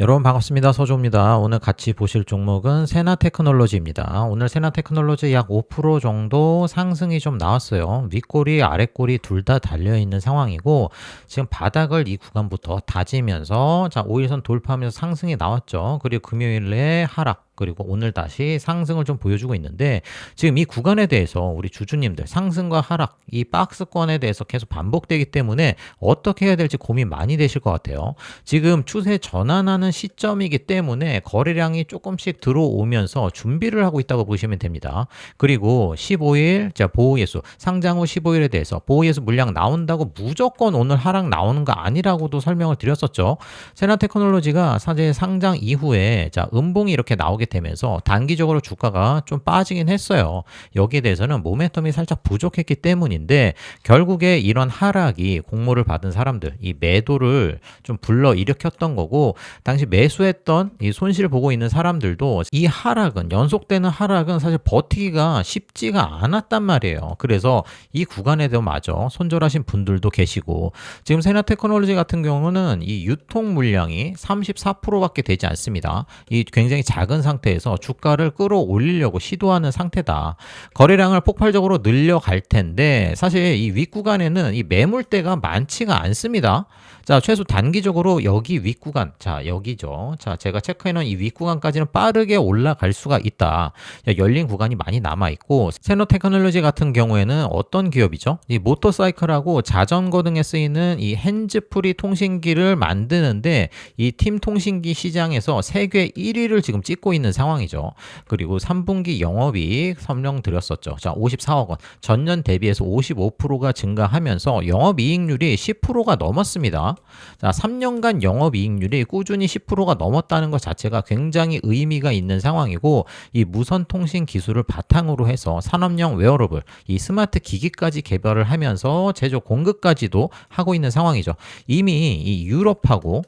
여러분 반갑습니다. 서조입니다. 오늘 같이 보실 종목은 세나 테크놀로지입니다. 오늘 세나 테크놀로지 약 5% 정도 상승이 좀 나왔어요. 윗꼬리, 아랫꼬리 둘 다 달려 있는 상황이고 지금 바닥을 이 구간부터 다지면서 자, 5일선 돌파하면서 상승이 나왔죠. 그리고 금요일에 하락 그리고 오늘 다시 상승을 좀 보여주고 있는데 지금 이 구간에 대해서 우리 주주님들 상승과 하락 이 박스권에 대해서 계속 반복되기 때문에 어떻게 해야 될지 고민 많이 되실 것 같아요. 지금 추세 전환하는 시점이기 때문에 거래량이 조금씩 들어오면서 준비를 하고 있다고 보시면 됩니다. 그리고 15일 자 보호예수 상장 후 15일에 대해서 보호예수 물량 나온다고 무조건 오늘 하락 나오는 거 아니라고도 설명을 드렸었죠. 세나테크놀로지가 사실 상장 이후에 자 음봉이 이렇게 나오게 되면서 단기적으로 주가가 좀 빠지긴 했어요. 여기에 대해서는 모멘텀이 살짝 부족했기 때문인데 결국에 이런 하락이 공모를 받은 사람들 이 매도를 좀 불러 일으켰던 거고 당시 매수했던 이 손실을 보고 있는 사람들도 이 하락은 연속되는 하락은 사실 버티기가 쉽지가 않았단 말이에요. 그래서 이 구간에 대해 마저 손절하신 분들도 계시고 지금 세나테크놀로지 같은 경우는 이 유통 물량이 34%밖에 되지 않습니다. 이 굉장히 작은 상태 에서 주가를 끌어올리려고 시도하는 상태다. 거래량을 폭발적으로 늘려갈 텐데 사실 이 윗구간에는 이 매물대가 많지가 않습니다. 자, 최소 단기적으로 여기 윗구간, 자, 여기죠. 자, 제가 체크해놓은 이 윗구간까지는 빠르게 올라갈 수가 있다. 자, 열린 구간이 많이 남아있고, 세노 테크놀로지 같은 경우에는 어떤 기업이죠? 이 모터사이클하고 자전거 등에 쓰이는 이 핸즈프리 통신기를 만드는데 이 팀 통신기 시장에서 세계 1위를 지금 찍고 있는 상황이죠. 그리고 3분기 영업이익 설명드렸었죠. 자, 54억 원. 전년 대비해서 55%가 증가하면서 영업이익률이 10%가 넘었습니다. 자, 3년간 영업이익률이 꾸준히 10%가 넘었다는 것 자체가 굉장히 의미가 있는 상황이고 이 무선 통신 기술을 바탕으로 해서 산업용 웨어러블, 이 스마트 기기까지 개발을 하면서 제조 공급까지도 하고 있는 상황이죠. 이미 이 유럽하고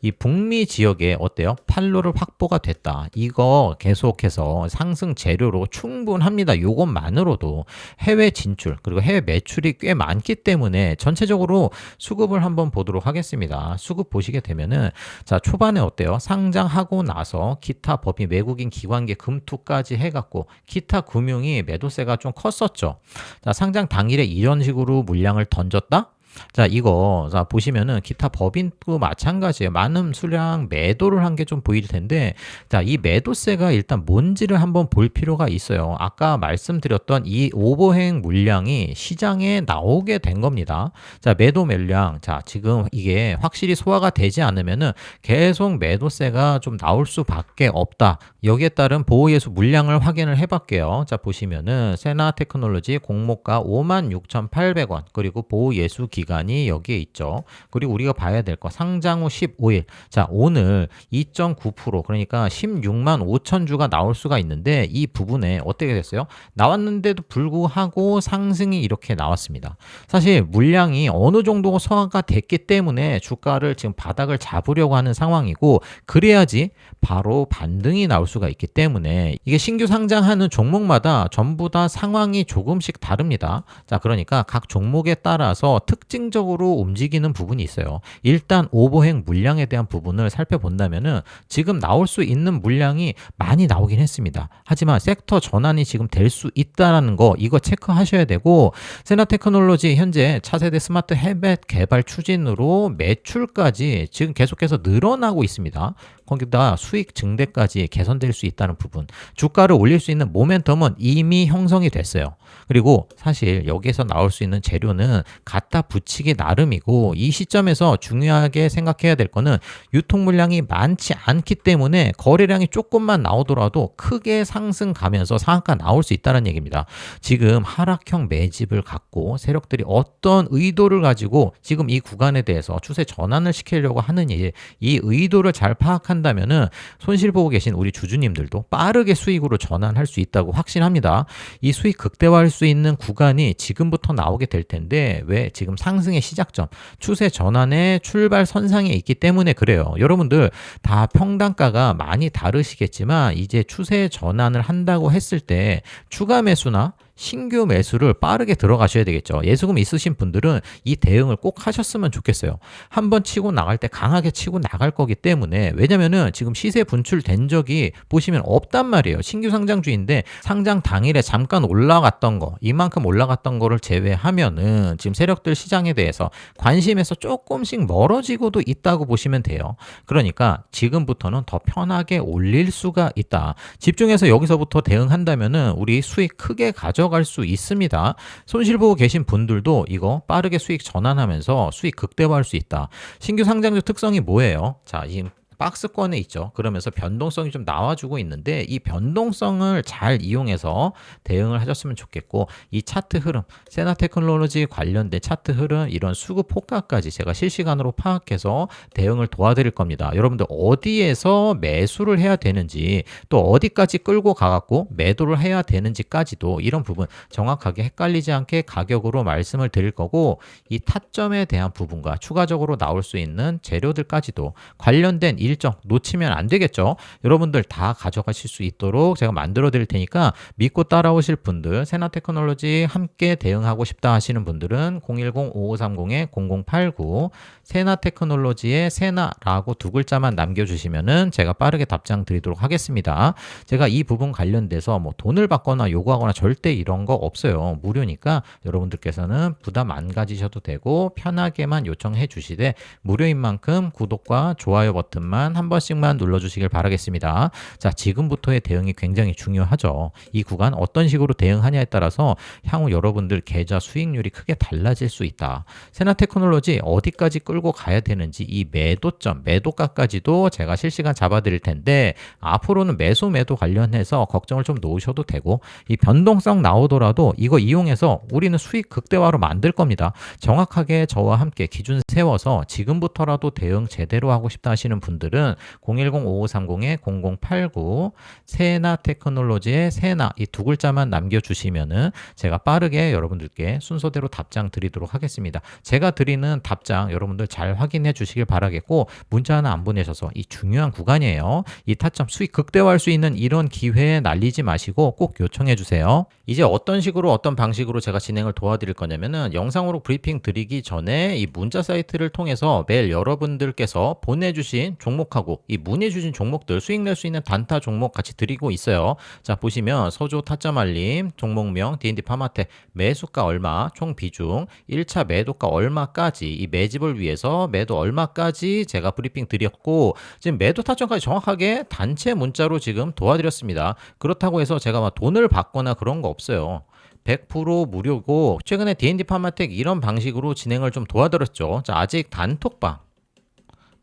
이 북미 지역에 어때요? 판로를 확보가 됐다. 이거 계속해서 상승 재료로 충분합니다. 요것만으로도 해외 진출 그리고 해외 매출이 꽤 많기 때문에 전체적으로 수급을 한번 보도록 하겠습니다. 수급 보시게 되면은 자 초반에 어때요? 상장하고 나서 기타 법인 외국인 기관계 금투까지 해갖고 기타 금융이 매도세가 좀 컸었죠. 자 상장 당일에 이런 식으로 물량을 던졌다? 자, 이거, 자, 보시면은 기타 법인도 마찬가지예요. 많은 수량 매도를 한 게 좀 보일 텐데, 자, 이 매도세가 일단 뭔지를 한번 볼 필요가 있어요. 아까 말씀드렸던 이 오버행 물량이 시장에 나오게 된 겁니다. 자, 매도 물량. 자, 지금 이게 확실히 소화가 되지 않으면은 계속 매도세가 좀 나올 수밖에 없다. 여기에 따른 보호예수 물량을 확인을 해 볼게요. 자, 보시면은 세나 테크놀로지 공모가 56,800원, 그리고 보호예수 기간 이 여기에 있죠. 그리고 우리가 봐야 될 거 상장 후 15일. 자, 오늘 2.9% 그러니까 16만 5천 주가 나올 수가 있는데 이 부분에 어떻게 됐어요? 나왔는데도 불구하고 상승이 이렇게 나왔습니다. 사실 물량이 어느 정도 소화가 됐기 때문에 주가를 지금 바닥을 잡으려고 하는 상황이고 그래야지 바로 반등이 나올 수가 있기 때문에 이게 신규 상장하는 종목마다 전부 다 상황이 조금씩 다릅니다. 자, 그러니까 각 종목에 따라서 특 징적으로 움직이는 부분이 있어요. 일단 오버행 물량에 대한 부분을 살펴본다면은 지금 나올 수 있는 물량이 많이 나오긴 했습니다. 하지만 섹터 전환이 지금 될 수 있다라는 거 이거 체크하셔야 되고 세나테크놀로지 현재 차세대 스마트 헬멧 개발 추진으로 매출까지 지금 계속해서 늘어나고 있습니다. 거기다 수익 증대까지 개선될 수 있다는 부분. 주가를 올릴 수 있는 모멘텀은 이미 형성이 됐어요. 그리고 사실 여기에서 나올 수 있는 재료는 갖다 붙이기 나름이고 이 시점에서 중요하게 생각해야 될 거는 유통 물량이 많지 않기 때문에 거래량이 조금만 나오더라도 크게 상승 가면서 상한가 나올 수 있다는 얘기입니다. 지금 하락형 매집을 갖고 세력들이 어떤 의도를 가지고 지금 이 구간에 대해서 추세 전환을 시키려고 하느니 이 의도를 잘 파악 한다면은 손실 보고 계신 우리 주주님들도 빠르게 수익으로 전환할 수 있다고 확신합니다. 이 수익 극대화할 수 있는 구간이 지금부터 나오게 될 텐데 왜 지금 상승의 시작점, 추세 전환의 출발 선상에 있기 때문에 그래요. 여러분들 다 평단가가 많이 다르시겠지만 이제 추세 전환을 한다고 했을 때 추가 매수나 신규 매수를 빠르게 들어가셔야 되겠죠. 예수금 있으신 분들은 이 대응을 꼭 하셨으면 좋겠어요. 한번 치고 나갈 때 강하게 치고 나갈 거기 때문에 왜냐면은 지금 시세 분출된 적이 보시면 없단 말이에요. 신규 상장주인데 상장 당일에 잠깐 올라갔던 거 이만큼 올라갔던 거를 제외하면은 지금 세력들 시장에 대해서 관심에서 조금씩 멀어지고도 있다고 보시면 돼요. 그러니까 지금부터는 더 편하게 올릴 수가 있다. 집중해서 여기서부터 대응한다면은 우리 수익 크게 가져갈 수 있습니다. 손실 보고 계신 분들도 이거 빠르게 수익 전환하면서 수익 극대화할 수 있다. 신규 상장주 특성이 뭐예요? 자, 지금 박스권에 있죠. 그러면서 변동성이 좀 나와주고 있는데 이 변동성을 잘 이용해서 대응을 하셨으면 좋겠고 이 차트 흐름, 세나 테크놀로지 관련된 차트 흐름 이런 수급 호가까지 제가 실시간으로 파악해서 대응을 도와드릴 겁니다. 여러분들 어디에서 매수를 해야 되는지 또 어디까지 끌고 가갖고 매도를 해야 되는지까지도 이런 부분 정확하게 헷갈리지 않게 가격으로 말씀을 드릴 거고 이 타점에 대한 부분과 추가적으로 나올 수 있는 재료들까지도 관련된 일정 놓치면 안 되겠죠. 여러분들 다 가져가실 수 있도록 제가 만들어 드릴 테니까 믿고 따라오실 분들 세나 테크놀로지 함께 대응하고 싶다 하시는 분들은 010-5530-0089 세나 테크놀로지의 세나라고 두 글자만 남겨주시면은 제가 빠르게 답장 드리도록 하겠습니다. 제가 이 부분 관련돼서 뭐 돈을 받거나 요구하거나 절대 이런 거 없어요. 무료니까 여러분들께서는 부담 안 가지셔도 되고 편하게만 요청해 주시되 무료인 만큼 구독과 좋아요 버튼만 한 번씩만 눌러주시길 바라겠습니다. 자, 지금부터의 대응이 굉장히 중요하죠. 이 구간 어떤 식으로 대응하냐에 따라서 향후 여러분들 계좌 수익률이 크게 달라질 수 있다. 세나 테크놀로지 어디까지 끌고 가야 되는지 이 매도점, 매도가까지도 제가 실시간 잡아드릴 텐데 앞으로는 매수 매도 관련해서 걱정을 좀 놓으셔도 되고 이 변동성 나오더라도 이거 이용해서 우리는 수익 극대화로 만들 겁니다. 정확하게 저와 함께 기준 세워서 지금부터라도 대응 제대로 하고 싶다 하시는 분들 은 010-5530-0089 세나 테크놀로지의 세나 이 두 글자만 남겨주시면은 제가 빠르게 여러분들께 순서대로 답장 드리도록 하겠습니다. 제가 드리는 답장 여러분들 잘 확인해 주시길 바라겠고 문자 하나 안 보내셔서 이 중요한 구간이에요. 이 타점 수익 극대화할 수 있는 이런 기회에 날리지 마시고 꼭 요청해 주세요. 이제 어떤 식으로 어떤 방식으로 제가 진행을 도와드릴 거냐면은 영상으로 브리핑 드리기 전에 이 문자 사이트를 통해서 매일 여러분들께서 보내주신 종목 하고 이 문의주신 종목들 수익 낼 수 있는 단타 종목 같이 드리고 있어요. 자 보시면 서조 타점 알림 종목명 D&D 파마텍 매수가 얼마 총 비중 1차 매도가 얼마까지 이 매집을 위해서 매도 얼마까지 제가 브리핑 드렸고 지금 매도 타점까지 정확하게 단체 문자로 지금 도와드렸습니다. 그렇다고 해서 제가 막 돈을 받거나 그런 거 없어요. 100% 무료고 최근에 D&D 파마텍 이런 방식으로 진행을 좀 도와드렸죠. 자, 아직 단톡방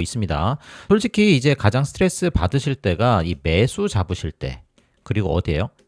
있습니다. 솔직히 이제 가장 스트레스 받으실 때가 이 매수 잡으실 때 그리고 어디에요?